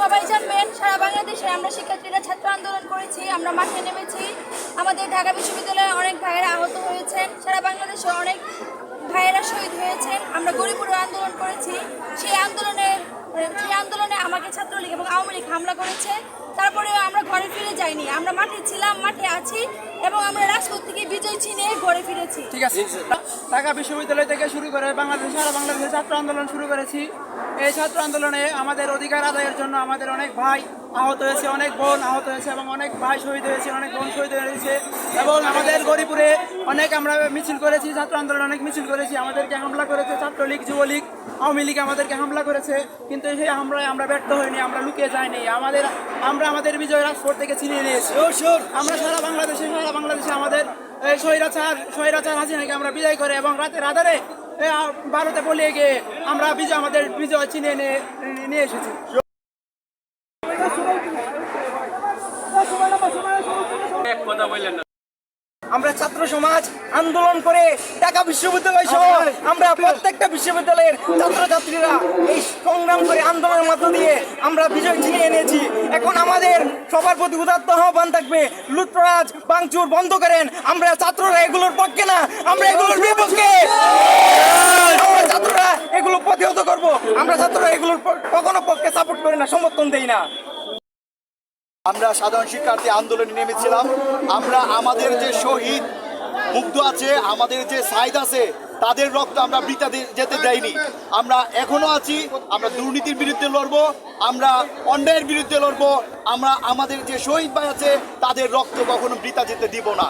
সবাই জানবেন, সারা বাংলাদেশে আমরা শিক্ষার্থীরা ছাত্র আন্দোলন করেছি, আমরা মাঠে নেমেছি। আমাদের ঢাকা বিশ্ববিদ্যালয়ে অনেক ভাইয়েরা আহত হয়েছেন, সারা বাংলাদেশে অনেক ভাইয়েরা শহীদ হয়েছেন। আমরা গরিপুরে আন্দোলন করেছি। সেই আন্দোলনে সেই আন্দোলনে আমাকে ছাত্রলীগ এবং আওয়ামী লীগ হামলা করেছে। তারপরেও আমরা ঘরে ফিরে যাইনি। আমরা মাঠে ছিলাম, মাঠে আছি এবং আমরা বিজয় ছিনে ঘরে ফিরেছি। ঠিক আছে। ঢাকা বিশ্ববিদ্যালয় থেকে শুরু করে বাংলাদেশ, সারা বাংলাদেশে ছাত্র আন্দোলন শুরু করেছি। এই ছাত্র আন্দোলনে আমাদের অধিকার আদায়ের জন্য আমাদের অনেক ভাই আহত হয়েছে, অনেক বোন আহত হয়েছে এবং অনেক ভাই শহীদ হয়েছে, অনেক বোন শহীদ হয়েছে এবং আমাদের গরিপুরে অনেক আমরা মিছিল করেছি, ছাত্র আন্দোলন অনেক মিছিল করেছি, আমাদেরকে হামলা করেছে ছাত্রলীগ, যুবলীগ। আওয়ামী লীগ আমাদেরকে হামলা করেছে কিন্তু সেই হামলায় আমরা ব্যর্থ হইনি আমরা লুকিয়ে যাইনি। আমাদের আমরা আমাদের বিজয় রাজপথ থেকে ছিনিয়ে নিয়েছি। আমরা সারা বাংলাদেশে সারা বাংলাদেশে আমাদের এই স্বৈরাচার স্বৈরাচার হাসিনাকে আমরা বিজয় করে এবং রাতের আধারে ভারতে বলিয়ে গিয়ে আমরা বিজয় আমাদের বিজয় চিনে নিয়ে নিয়ে এসেছি। আমরা ছাত্র সমাজ আন্দোলন করে ঢাকা বিশ্ববিদ্যালয় সহ আমরা প্রত্যেকটা বিশ্ববিদ্যালয়ের ছাত্রছাত্রীরা এই সংগ্রাম করে আন্দোলনের মধ্য দিয়ে আমরা বিজয় ছিনিয়ে এনেছি। এখন আমাদের সবার প্রতি উদাত্ত আহ্বান থাকবে লুটরাজ বাংচুর বন্ধ করেন, আমরা ছাত্ররা এগুলোর পক্ষে না, আমরা এগুলোর বিপক্ষে। ছাত্ররা এগুলো প্রতিহত করব, আমরা ছাত্ররা এগুলোর কখনো পক্ষে সাপোর্ট করি না, সমর্থন দেই না। আমরা সাধারণ শিক্ষার্থী আন্দোলনে নেমেছিলাম। আমরা আমাদের যে শহীদ মুগ্ধ আছে, আমাদের যে সাইদ আছে তাদের রক্ত আমরা বৃতা যেতে দেয়নি। আমরা এখনও আছি, আমরা দুর্নীতির বিরুদ্ধে লড়বো, আমরা অন্যায়ের বিরুদ্ধে লড়বো, আমরা আমাদের যে শহীদ ভাই আছে, তাদের রক্ত কখনো বৃতা যেতে দিব না।